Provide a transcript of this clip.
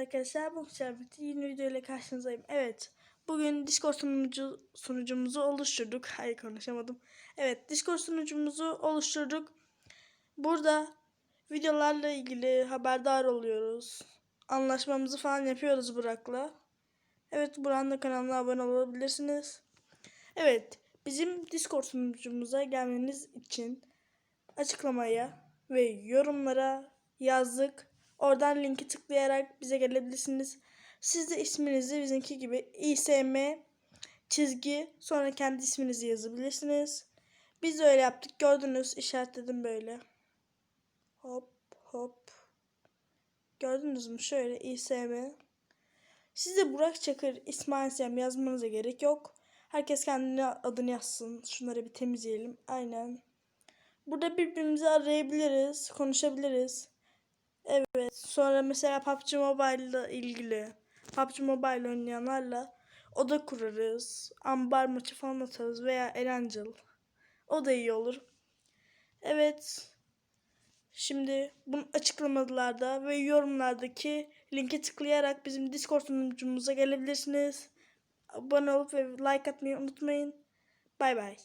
Arkadaşlar bu şerbeti yeni video ile karşınızdayım. Evet. Bugün Discord sunucu, sunucumuzu oluşturduk. Hayır konuşamadım. Evet Discord sunucumuzu oluşturduk. Burada videolarla ilgili haberdar oluyoruz. Anlaşmamızı falan yapıyoruz Burak'la. Evet Burak'ın da kanalına abone olabilirsiniz. Evet bizim Discord sunucumuza gelmeniz için açıklamaya ve yorumlara yazdık. Oradan linki tıklayarak bize gelebilirsiniz. Siz de isminizi bizimki gibi İSM çizgi sonra kendi isminizi yazabilirsiniz. Biz de öyle yaptık. Gördünüz işaretledim böyle. Hop hop. Gördünüz mü? Şöyle İSM. Siz de Burak Çakır, İsmail Sem yazmanıza gerek yok. Herkes kendine adını yazsın. Şunları bir temizleyelim. Aynen. Burada birbirimizi arayabiliriz, konuşabiliriz. Evet. Sonra mesela PUBG Mobile ile ilgili PUBG Mobile oynayanlarla oda kurarız. Ambar maçı falan atarız veya Erancıl. O da iyi olur. Evet. Şimdi bunu açıklamalarda ve yorumlardaki linke tıklayarak bizim Discord sunucumuza gelebilirsiniz. Abone olup ve like atmayı unutmayın. Bay bay.